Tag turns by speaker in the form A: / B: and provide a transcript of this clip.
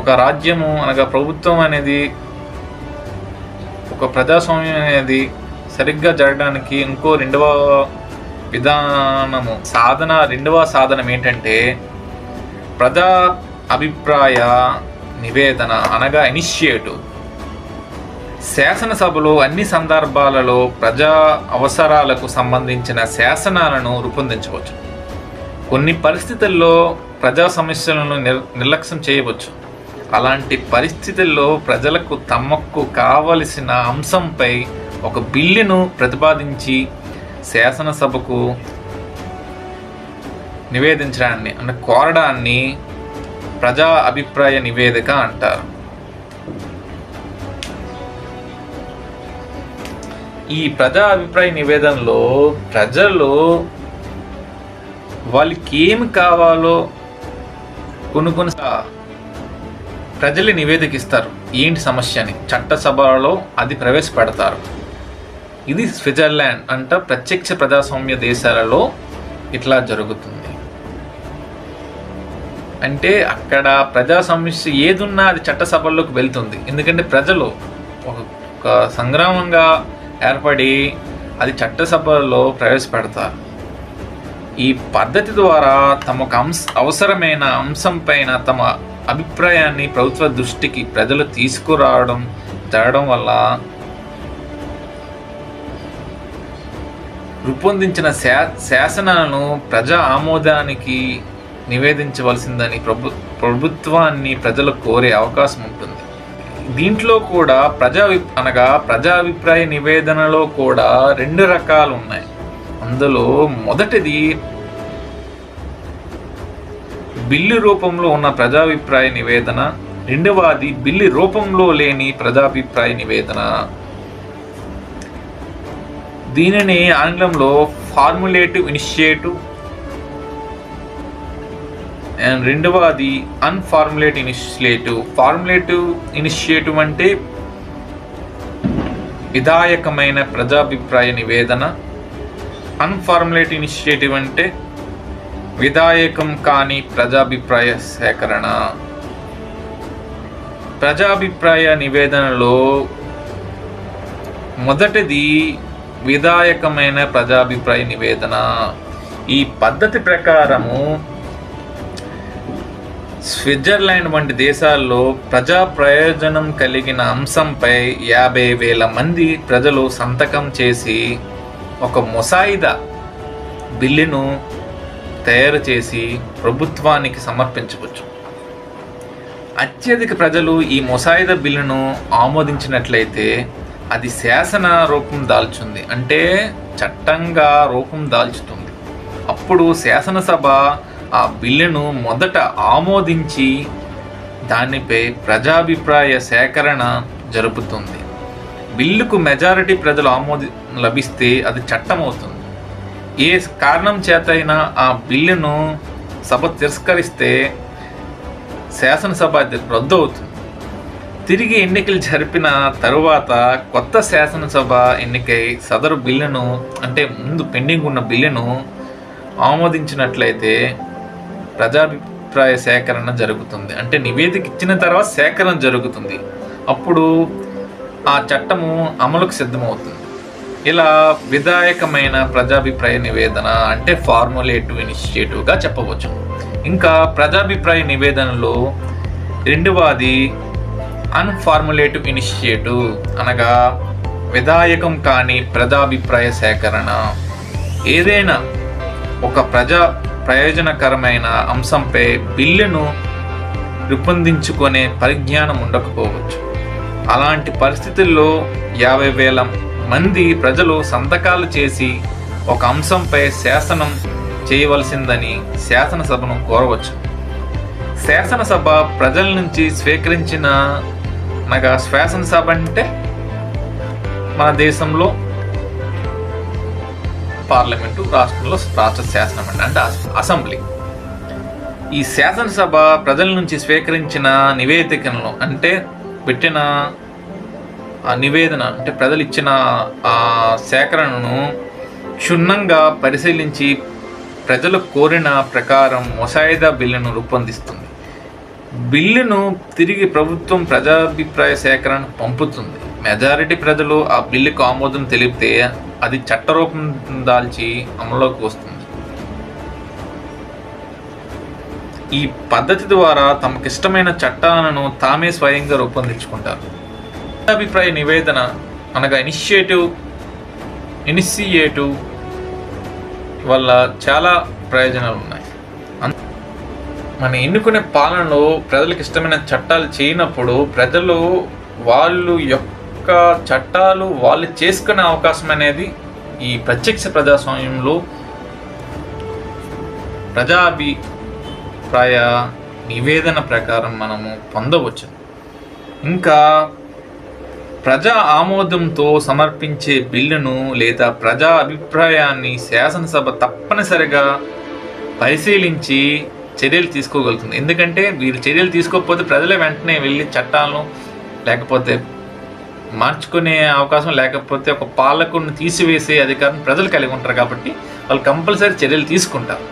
A: ఒక రాజ్యము అనగా ప్రభుత్వం అనేది ఒక ప్రజాస్వామ్యం అనేది సరిగ్గా జరగడానికి ఇంకో రెండవ విధానము సాధన రెండవ సాధనం ఏంటంటే ప్రజా అభిప్రాయ నివేదన అనగా ఇనిషియేటివ్ శాసనసభలో అన్ని సందర్భాలలో ప్రజా అవసరాలకు సంబంధించిన శాసనాలను రూపొందించవచ్చు. కొన్ని పరిస్థితుల్లో ప్రజా సమస్యలను నిర్ నిర్లక్ష్యం చేయవచ్చు. అలాంటి పరిస్థితుల్లో ప్రజలకు తమకు కావలసిన అంశంపై ఒక బిల్లును ప్రతిపాదించి శాసనసభకు నివేదించడాన్ని అంటే కోరడాన్ని ప్రజా అభిప్రాయ నివేదిక అంటారు. ఈ ప్రజా అభిప్రాయ నివేదనలో ప్రజలు వాళ్ళకి ఏమి కావాలో కొన్ని కొన్ని ప్రజలు నివేదిక ఇస్తారు ఏంటి సమస్య అని చట్టసభలో అది ప్రవేశపెడతారు. ఇది స్విట్జర్లాండ్ అంట ప్రత్యక్ష ప్రజాస్వామ్య దేశాలలో ఇట్లా జరుగుతుంది. అంటే అక్కడ ప్రజా సమస్య ఏదున్నా అది చట్టసభల్లోకి వెళ్తుంది. ఎందుకంటే ప్రజలు ఒక ఒక సంగ్రామంగా ఏర్పడి అది చట్టసభలో ప్రవేశపెడతారు. ఈ పద్ధతి ద్వారా తమకు అంశ అవసరమైన అంశం పైన తమ అభిప్రాయాన్ని ప్రభుత్వ దృష్టికి ప్రజలు తీసుకురావడం తేవడం వల్ల రూపొందించిన శా శాసనాలను ప్రజా ఆమోదానికి నివేదించవలసిందని ప్రభు ప్రభుత్వాన్ని ప్రజలు కోరే అవకాశం ఉంటుంది. దీంట్లో కూడా ప్రజా అనగా ప్రజా అభిప్రాయ నివేదనలో కూడా రెండు రకాలు ఉన్నాయి. అందులో మొదటిది బిల్లు రూపంలో ఉన్న ప్రజాభిప్రాయ నివేదన రెండవది బిల్లు రూపంలో లేని ప్రజాభిప్రాయ నివేదన. దీనిని ఆంగ్లంలో ఫార్ములేటివ్ ఇనిషియేటివ్ అండ్ రెండవది అన్ఫార్ములేట్ ఇనిషియేటివ్. ఫార్ములేటివ్ ఇనిషియేటివ్ అంటే విధాయకమైన ప్రజాభిప్రాయ నివేదన. అన్ఫార్ములేట్ ఇనిషియేటివ్ అంటే విధాయకం కాని ప్రజాభిప్రాయ సేకరణ. ప్రజాభిప్రాయ నివేదనలో మొదటిది విధాయకమైన ప్రజాభిప్రాయ నివేదన. ఈ పద్ధతి ప్రకారము స్విట్జర్లాండ్ వంటి దేశాల్లో ప్రజా ప్రయోజనం కలిగిన అంశంపై యాభై వేల మంది ప్రజలు సంతకం చేసి ఒక ముసాయిదా బిల్లును తయారు చేసి ప్రభుత్వానికి సమర్పించవచ్చు. అత్యధిక ప్రజలు ఈ ముసాయిదా బిల్లును ఆమోదించినట్లయితే అది శాసన రూపం దాల్చుంది. అంటే చట్టంగా రూపం దాల్చుతుంది. అప్పుడు శాసనసభ ఆ బిల్లును మొదట ఆమోదించి దానిపై ప్రజాభిప్రాయ సేకరణ జరుపుతుంది. బిల్లుకు మెజారిటీ ప్రజలు ఆమోది లభిస్తే అది చట్టం అవుతుంది ఏ కారణం చేతైనా ఆ బిల్లును సభ తిరస్కరిస్తే శాసనసభ రద్దు అవుతుంది తిరిగి ఎన్నికలు జరిపిన తరువాత కొత్త శాసనసభ ఎన్నికై సదరు బిల్లును అంటే ముందు పెండింగ్ ఉన్న బిల్లును ఆమోదించినట్లయితే ప్రజాభిప్రాయ సేకరణ జరుగుతుంది. అంటే నివేదిక ఇచ్చిన తర్వాత సేకరణ జరుగుతుంది. అప్పుడు ఆ చట్టము అమలుకు సిద్ధమవుతుంది. ఇలా విధాయకమైన ప్రజాభిప్రాయ నివేదన అంటే ఫార్ములేటివ్ ఇనిషియేటివ్గా చెప్పవచ్చు. ఇంకా ప్రజాభిప్రాయ నివేదనలో రెండవది అన్ఫార్ములేటివ్ ఇనిషియేటివ్ అనగా విధాయకం కాని ప్రజాభిప్రాయ సేకరణ. ఏదైనా ఒక ప్రజా ప్రయోజనకరమైన అంశంపై బిల్లును రూపొందించుకునే పరిజ్ఞానం ఉండకపోవచ్చు. అలాంటి పరిస్థితుల్లో యాభై వేల మంది ప్రజలు సంతకాలు చేసి ఒక అంశంపై శాసనం చేయవలసిందని శాసనసభను కోరవచ్చు. శాసనసభ ప్రజల నుంచి స్వీకరించిన అనగా శాసనసభ అంటే మన దేశంలో పార్లమెంటు రాష్ట్రంలో రాష్ట్ర శాసనం అంటే అంటే అసెంబ్లీ. ఈ శాసనసభ ప్రజల నుంచి స్వీకరించిన నివేదికలను అంటే పెట్టిన ఆ నివేదన అంటే ప్రజలు ఇచ్చిన ఆ సేకరణను క్షుణ్ణంగా పరిశీలించి ప్రజలు కోరిన ప్రకారం ముసాయిదా బిల్లును రూపొందిస్తుంది. బిల్లును తిరిగి ప్రభుత్వం ప్రజాభిప్రాయ సేకరణ పంపుతుంది. మెజారిటీ ప్రజలు ఆ బిల్లుకు ఆమోదం తెలిపితే అది చట్టరూపం దాల్చి అమలులోకి వస్తుంది. ఈ పద్ధతి ద్వారా తమకిష్టమైన చట్టాలను తామే స్వయంగా రూపొందించుకుంటారు. అభిప్రాయ నివేదన అనగా ఇనిషియేటివ్ ఇనిషియేటివ్ వల్ల చాలా ప్రయోజనాలు ఉన్నాయి. మనం మన ఎన్నుకునే పాలనలో ప్రజలకు ఇష్టమైన చట్టాలు చేయనప్పుడు ప్రజలు వాళ్ళు యొక్క చట్టాలు వాళ్ళు చేసుకునే అవకాశం అనేది ఈ ప్రత్యక్ష ప్రజాస్వామ్యంలో ప్రజాభిప్రాయ నివేదన ప్రకారం మనము పొందవచ్చు. ఇంకా ప్రజా ఆమోదంతో సమర్పించే బిల్లును లేదా ప్రజా అభిప్రాయాన్ని శాసనసభ తప్పనిసరిగా పరిశీలించి చర్యలు తీసుకోగలుగుతుంది. ఎందుకంటే వీరు చర్యలు తీసుకోకపోతే ప్రజలే వెంటనే వెళ్ళి చట్టాలను లేకపోతే మార్చుకునే అవకాశం లేకపోతే ఒక పాలకుడిని తీసివేసే అధికారం ప్రజలు కలిగి ఉంటారు కాబట్టి వాళ్ళు కంపల్సరీ చర్యలు తీసుకుంటారు.